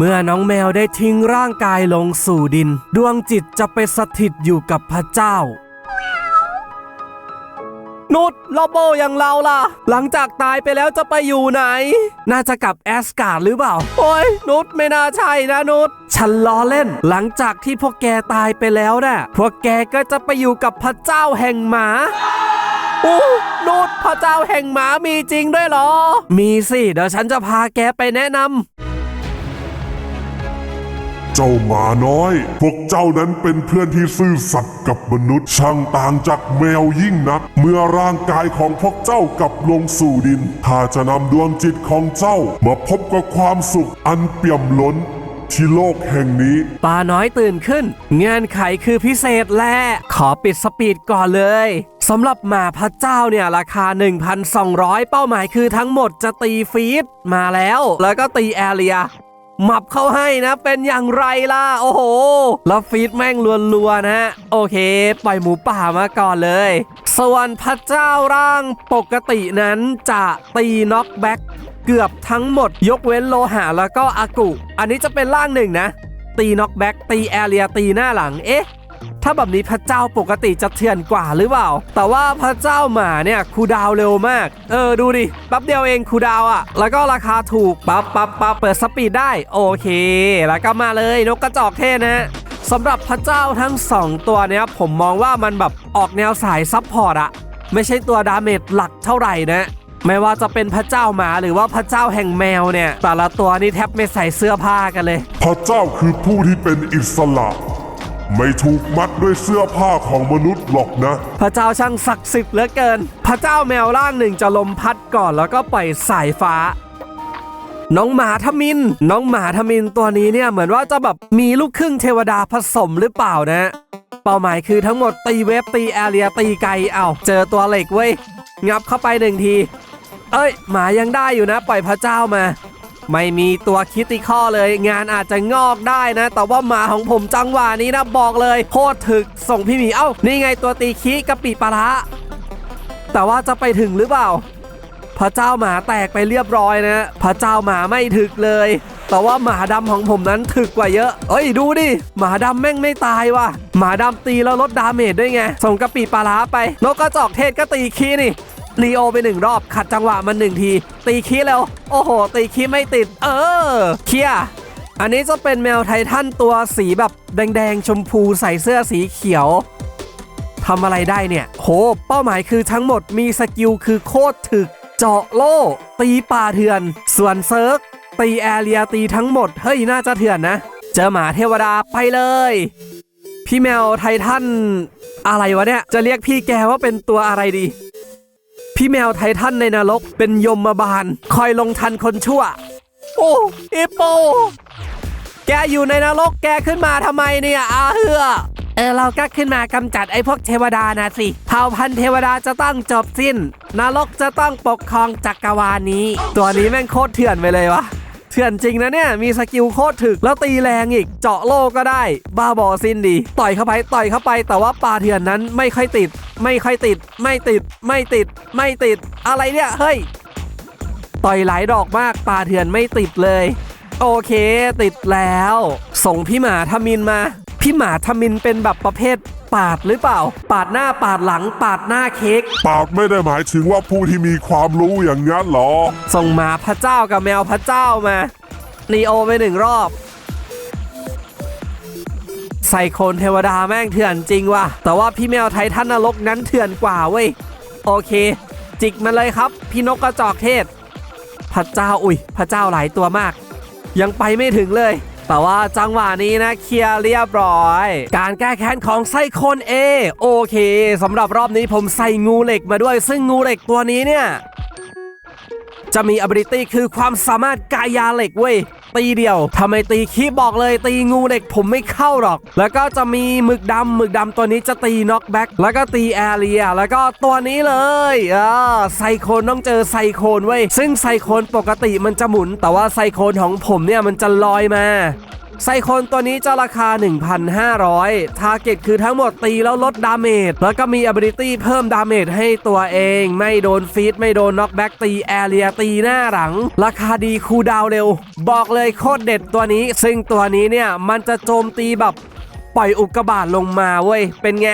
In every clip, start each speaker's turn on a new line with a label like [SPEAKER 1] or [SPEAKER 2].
[SPEAKER 1] เมื่อน้องแมวได้ทิ้งร่างกายลงสู่ดิน ดวงจิตจะไปสถิตอยู่กับพระเจ้า นุชโลโบอย่างเราล่ะ หลังจากตายไปแล้วจะไปอยู่ไหน น่าจะกลับแอสการ์ดหรือเปล่า โอ้ย นุชไม่น่าใช่นะนุชฉันล้อเล่น หลังจากที่พวกแกตายไปแล้วน่ะพวกแกก็จะไปอยู่กับพระเจ้าแห่งหมาโอ้นุชพระเจ้าแห่งหมามีจริงด้วยเหรอ มีสิ เดี๋ยวฉันจะพาแกไปแนะนำ
[SPEAKER 2] เจ้าหมาน้อย พวกเจ้านั้นเป็นเพื่อนที่ซื่อสัตย์กับมนุษย์ช่างต่างจากแมวยิ่งนัก เมื่อร่างกายของพวกเจ้ากลับลงสู่ดินข้าจะนำดวงจิตของเจ้า มาพบกับความสุขอันเปี่ยมล้นที่โลกแห่งนี้
[SPEAKER 1] ปลาน้อยตื่นขึ้น เงื่อนไขคือพิเศษและ ขอปิดสปีดก่อนเลยสำหรับหมาพระเจ้าเนี่ย ราคา 1,200 เป้าหมายคือทั้งหมดจะตีฟีดมาแล้ว แล้วก็ตีแอเรีย หมับเข้าให้นะ เป็นอย่างไรล่ะ โอ้โห แล้วฟีดแม่งลัวๆนะโอเค ปล่อยหมูป่ามาก่อนเลย ส่วนพระเจ้าร่างปกตินั้นจะตีน็อกแบ็กเกือบทั้งหมด ยกเว้นโลหะแล้วก็อากุ อันนี้จะเป็นร่างหนึ่งนะ ตีน็อกแบ็กตีแอเรียตีหน้าหลัง เอ๊ะ ถ้าแบบนี้พระเจ้าปกติจะเถื่อนกว่าหรือเปล่า แต่ว่าพระเจ้าหมาเนี่ยคูดาวเร็วมาก เออดูดิแป๊บเดียวเองคูดาวน์อะ แล้วก็ราคาถูกปั๊บปั๊บปั๊บเปิดสปีดได้ โอเค แล้วก็มาเลยนกกระจอกเทศนะสำหรับพระเจ้าทั้งสองตัวเนี้ยผมมองว่ามันแบบออกแนวสายซับพอร์ตอะไม่ใช่ตัวดาเมจหลักเท่าไหร่นะไม่ว่าจะเป็นพระเจ้าหมาหรือว่าพระเจ้าแห่งแมวเนี่ย แต่ละตัวนี่แทบไม่ใส่เสื้อผ้ากันเลย
[SPEAKER 2] พระเจ้าคือผู้ที่เป็นอิสระ ไม่ถูกมัดด้วยเสื้อผ้าของมนุษย์หรอกนะ
[SPEAKER 1] พระเจ้าช่างศักดิ์สิทธิ์เหลือเกิน พระเจ้าแมวร่างหนึ่งจะลมพัดก่อนแล้วก็ปล่อยสายฟ้า น้องหมาทมิน น้องหมาทมินตัวนี้เนี่ยเหมือนว่าจะแบบมีลูกครึ่งเทวดาผสมหรือเปล่านะ เป้าหมายคือทั้งหมดตีเวฟตีแอเรียตีไกลเอาเจอตัวเหล็กเว้ยงับเข้าไปหนึ่งที เอ้ย หมายังได้อยู่นะ ปล่อยพระเจ้ามา ไม่มีตัวคิดติข้อเลย งานอาจจะงอกได้นะ แต่ว่าหมาของผมจังหวะนี้นะบอกเลยโคตรถึกส่งพี่หมีเอ้านี่ไงตัวตีคีกะปิปลาร้าแต่ว่าจะไปถึงหรือเปล่า พระเจ้าหมาแตกไปเรียบร้อยนะ พระเจ้าหมาไม่ถึกเลย แต่ว่าหมาดำของผมนั้นถึกกว่าเยอะเอ้ยดูดิหมาดำแม่งไม่ตายว่ะหมาดำตีแล้วลดดาเมจด้วยไงส่งกะปิปลาร้าไปนกกระจอกเทศก็ตีคีนี่ ลีโอไปหนึ่งรอบขัดจังหวะมันหนึ่งที ตีคีแล้ว โอ้โห ตีคีไม่ติด เออเคลียอันนี้จะเป็นแมวไททันตัวสีแบบแดงๆ ชมพูใส่เสื้อสีเขียวทำอะไรได้เนี่ย โห เป้าหมายคือทั้งหมดมีสกิลคือโคตรถึก เจาะโล่ ตีป่าเถื่อน ส่วนเซิร์ก ตีแอเรียตีทั้งหมด เฮ้ย น่าจะเถื่อนนะ เจอหมาเทวดาไปเลย พี่แมวไททัน อะไรวะเนี่ย จะเรียกพี่แกว่าเป็นตัวอะไรดี พี่แมวไททันในนรกเป็นยมบาล คอยลงทันคนชั่ว โอ้อีโป แกอยู่ในนรกแกขึ้นมาทำไมเนี่ยอาเฮือเออเราก็ขึ้นมากำจัดไอ้พวกเทวดานะสิเผ่าพันธุ์เทวดาจะต้องจบสิ้นนรกจะต้องปกครองจักรวาลนี้ ตัวนี้แม่งโคตรเถื่อนไปเลยวะ เถื่อนจริงนะเนี่ย มีสกิลโคตรถึกแล้วตีแรงอีก เจาะโลกก็ได้ บ้าบอสิ้นดี ต่อยเข้าไปต่อยเข้าไป แต่ว่าปลาเถื่อนนั้นไม่ค่อยติด ไม่ค่อยติด ไม่ติด ไม่ติด ไม่ติด อะไรเนี่ยเฮ้ยต่อยหลายดอกมากปลาเถื่อนไม่ติดเลย โอเค ติดแล้ว ส่งพี่หมาทมินมา พี่หมาทมินเป็นแบบประเภทปาดหรือเปล่า ปาดหน้าปาดหลังปาดหน้าเค้ก
[SPEAKER 2] ปากไม่ได้หมายถึงว่าผู้ที่มีความรู้อย่างนั้นหรอ
[SPEAKER 1] ส่งหมาพระเจ้ากับแมวพระเจ้ามานีโอไปหนึ่งรอบ ใส่โคนเทวดาแม่งเถื่อนจริงว่ะ แต่ว่าพี่แมวไททันนรกนั้นเถื่อนกว่าเว้ย โอเค จิกมันเลยครับ พี่นกกระจอกเทศ พระเจ้าอุ้ย พระเจ้าหลายตัวมาก ยังไปไม่ถึงเลย แต่ว่าจังหวะนี้นะเคลียร์เรียบร้อย การแก้แค้นของไซโคนเอโอเคสำหรับรอบนี้ผมใส่งูเหล็กมาด้วย ซึ่งงูเหล็กตัวนี้เนี่ย จะมี ability คือความสามารถกายาเหล็กเว้ย ตีเดียวทำไมตีคีบบอกเลยตีงูเหล็กผมไม่เข้าหรอก แล้วก็จะมีหมึกดำหมึกดำตัวนี้จะตีน็อกแบ็กแล้วก็ตีแอเรีย แล้วก็ตัวนี้เลยอ่าไซโคนต้องเจอไซโคนเว้ยซึ่งไซโคนปกติมันจะหมุน แต่ว่าไซโคนของผมเนี่ยมันจะลอยมา ไซโคนตัวนี้จะราคา 1,500 ทาร์เก็ตคือทั้งหมดตีแล้วลดดาเมจ แล้วก็มี ability เพิ่มดาเมจให้ตัวเอง ไม่โดนฟีดไม่โดนน็อกแบ็กตีแอเรียตีหน้าหลัง ราคาดีคูดาวเร็ว บอกเลยโคตรเด็ดตัวนี้ ซึ่งตัวนี้เนี่ย มันจะโจมตีแบบปล่อยอุกกาบาตลงมาเว้ย เป็นไง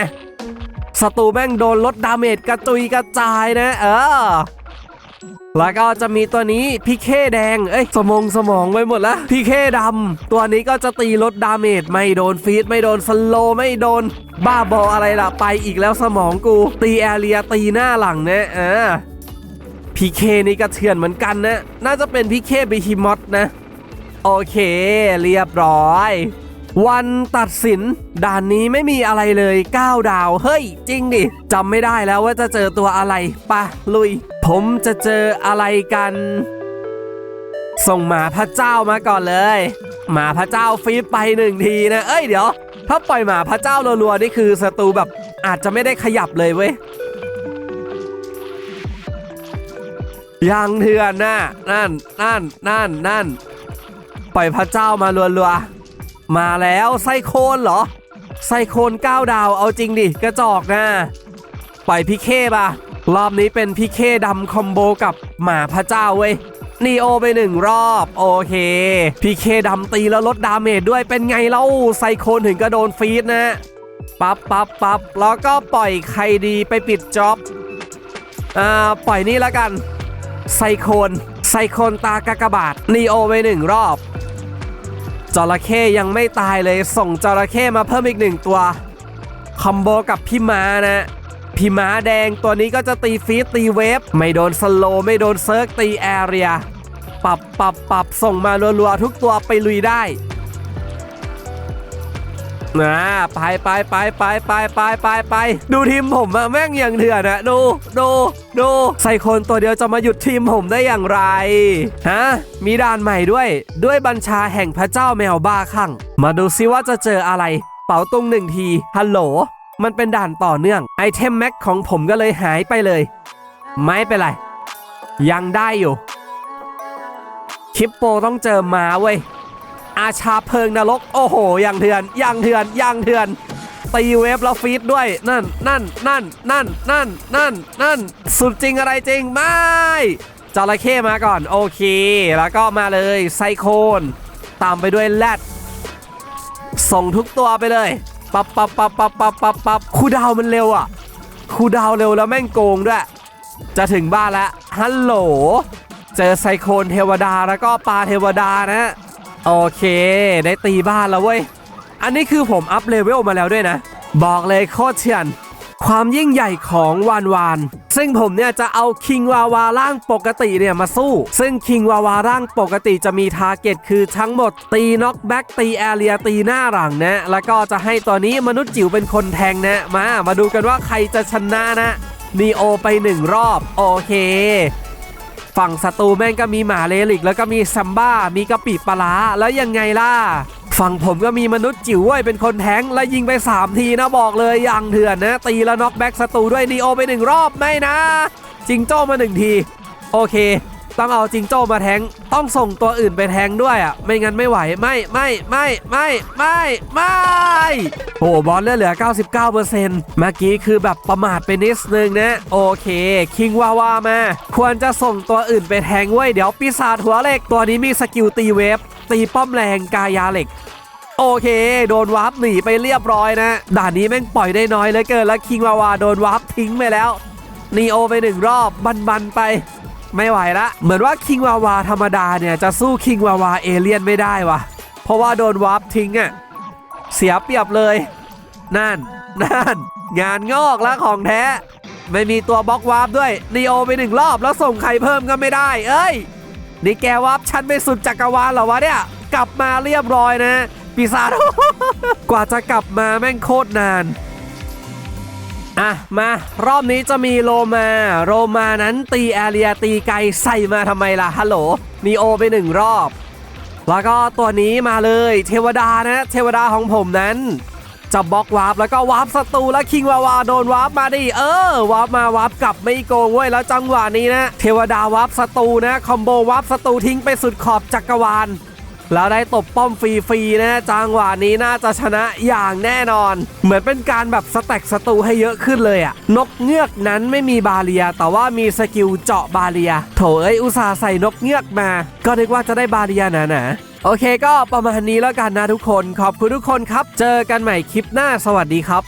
[SPEAKER 1] ศัตรูแม่งโดนลดดาเมจกระจุยกระจายนะ เออ แล้วก็จะมีตัวนี้พี่เคแดง เอ้ย สมองสมองไปหมดแล้วพีเคดำ ตัวนี้ก็จะตีลดดาเมจไม่โดนฟีดไม่โดนสโลไม่โดน บ้าบออะไรล่ะ ไปอีกแล้วสมองกู ตีแอเรียตีหน้าหลังเนี่ยเออพีเคนี่กระเทือนเหมือนกันนะ น่าจะเป็นพีเคบิฮิมอตนะ โอเค เรียบร้อย วันตัดสิน ด่านนี้ไม่มีอะไรเลย 9 ดาว เฮ้ย จริงดิจำไม่ได้แล้วว่าจะเจอตัวอะไรปะลุย ผมจะเจออะไรกัน ส่งหมาพระเจ้ามาก่อนเลย หมาพระเจ้าฟีดไปหนึ่งทีนะ เอ้ยเดี๋ยว ถ้าปล่อยหมาพระเจ้ารัวๆนี่คือศัตรูแบบอาจจะไม่ได้ขยับเลยเว้ยยังเถื่อนนะนั่นนั่นนั่นนั่นปล่อยพระเจ้ามารัวๆมาแล้วไซโคนเหรอไซโคน9ดาวเอาจริงดิกระจอกนะปล่อยพีเคป่ะ รอบนี้เป็นพี่เคดำคอมโบกับหมาพระเจ้าเว้ยนีโอไปหนึ่งรอบ โอเค พีเคดำตีแล้วลดดาเมจด้วยเป็นไงเล่าไซโคนถึงกระโดนฟีดนะปั๊บปั๊บปั๊บแล้วก็ปล่อยใครดีไปปิดจ็อบอ่าปล่อยนี่ละกัน ไซโคนไซโคนตากากบาทนีโอไปหนึ่งรอบจระเข้ยังไม่ตายเลยส่งจระเข้มาเพิ่มอีกหนึ่งตัว คอมโบกับพี่มานะ พี่ม้าแดงตัวนี้ก็จะตีฟีดตีเวฟไม่โดนสโลไม่โดนเซิร์กตีแอเรียปรับปรับปรับส่งมารัวๆทุกตัวไปลุยได้นะไปไปไปไปไปไปไปไปดูทีมผมอะแม่งอย่างเถื่อนอะดูดูดูไซโคนตัวเดียวจะมาหยุดทีมผมได้อย่างไรฮะมีด่านใหม่ด้วย ด้วยบัญชาแห่งพระเจ้าแมวบ้าคั่งมาดูซิว่าจะเจออะไร เป๋าตุงหนึ่งทีฮัลโหล มันเป็นด่านต่อเนื่องไอเทมแม็กของผมก็เลยหายไปเลย ไม่เป็นไร ยังได้อยู่คลิปโปต้องเจอมาเว้ย อาชาเพิงนรก โอ้โหยังเถื่อนยังเถื่อนยังเถื่อนตีเวฟแล้วฟีดด้วย นั่นนั่นนั่นนั่นนั่นนั่นนั่นสุดจริงอะไรจริง ไม่จระเข้มาก่อน โอเค แล้วก็มาเลยไซโคน ตามไปด้วยแรดส่งทุกตัวไปเลย ปับปับปับปับปับปับปับคูดาวมันเร็วอะคูดาวเร็วแล้วแม่งโกงด้วย จะถึงบ้านแล้วฮัลโหล เจอไซโคนเทวดาแล้วก็ปลาเทวดานะ โอเค ได้ตีบ้านแล้วเว้ย อันนี้คือผมอัพเลเวลมาแล้วด้วยนะ บอกเลยโคตรเฉียน ความยิ่งใหญ่ของวานวาน ซึ่งผมเนี่ยจะเอาคิงวาวาร่างปกติเนี่ยมาสู้ ซึ่งคิงวาวาร่างปกติจะมีทาร์เก็ตคือทั้งหมดตีน็อกแบ็กตีแอเรียตีหน้าหลังนะ แล้วก็จะให้ตัวนี้มนุษย์จิ๋วเป็นคนแทงนะ มา มาดูกันว่าใครจะชนะนะนีโอไปหนึ่งรอบ โอเค ฝั่งศัตรูแม่งก็มีหมาเลลิก แล้วก็มีซัมบ้ามีกะปิปลาร้าแล้วยังไงล่ะ ฝั่งผมก็มีมนุษย์จิ๋วเว้ยเป็นคนแทงและยิงไป 3 ทีนะบอกเลยอย่างเถื่อนนะ ตีแล้วน็อกแบ็กศัตรูด้วยนีโอไปหนึ่งรอบไม่นะจิงโจ้มาหนึ่งที โอเค ต้องเอาจิงโจ้มาแทงต้องส่งตัวอื่นไปแทงด้วยอะ ไม่งั้นไม่ไหวไม่ไม่ไม่ไม่ไม่ไม่โอ้บอลเลือเหลือ 99%เมื่อกี้คือแบบประมาทไปนิดนึงนะ โอเค คิงวาวามา ควรจะส่งตัวอื่นไปแทงค์เว้เดี๋ยวปีศาจหัวเหล็กตัวนี้มีสกิลตีเวฟ ตีป้อมแรงกายาเหล็กโอเค โดนวาร์ปหนีไปเรียบร้อยนะ ด่านนี้แม่งปล่อยได้น้อยเลยเกินแล้วคิงวาวาโดนวาร์ปทิ้งไปแล้วนีโอไปหนึ่งรอบบันๆไป ไม่ไหวละ เหมือนว่าคิงวาวาธรรมดาเนี่ย จะสู้คิงวาวาเอเลียนไม่ได้วะเพราะว่าโดนวาร์ปทิ้งอะ่ะเสียเปรียบเลย นั่น นั่น งานงอกแล้วของแท้ ไม่มีตัวบล็อกวาร์ปด้วยนีโอไปหนึ่งรอบแล้วส่งใครเพิ่มก็ไม่ได้ เอ้ย นี่แกวาร์ปฉันไปสุดจักรวาลเหรอวะเนี่ย กลับมาเรียบร้อยนะปีศาจกว่าจะกลับมาแม่งโคตรนานอะมารอบนี้จะมีโลมาโรมานั้นตีแอเรียตีไกลใส่มาทำไมล่ะฮัลโหลนีโอไปหนึ่งรอบ แล้วก็ตัวนี้มาเลยเทวดานะ เทวดาของผมนั้น จะบล็อกวาร์ปแล้วก็วาร์ปศัตรูแล้วคิงวาวาโดนวาร์ปมาดิเออวาร์ปมาวาร์ปกลับไม่โกงเว้ยแล้วจังหวะนี้นะเทวดาวาร์ปศัตรูนะคอมโบวาร์ปศัตรูทิ้งไปสุดขอบจักรวาลแล้วได้ตบป้อมฟรีๆนะจังหวะนี้น่าจะชนะอย่างแน่นอน เหมือนเป็นการแบบสแต็กศัตรูให้เยอะขึ้นเลยอะนกเงือกนั้นไม่มีบาเรีย แต่ว่ามีสกิลเจาะบาเรีย โถเอ้ยอุตส่าห์ใส่นกเงือกมา ก็นึกว่าจะได้บาเรียนะนะ โอเคก็ประมาณนี้แล้วกันนะทุกคน ขอบคุณทุกคนครับ เจอกันใหม่คลิปหน้าสวัสดีครับ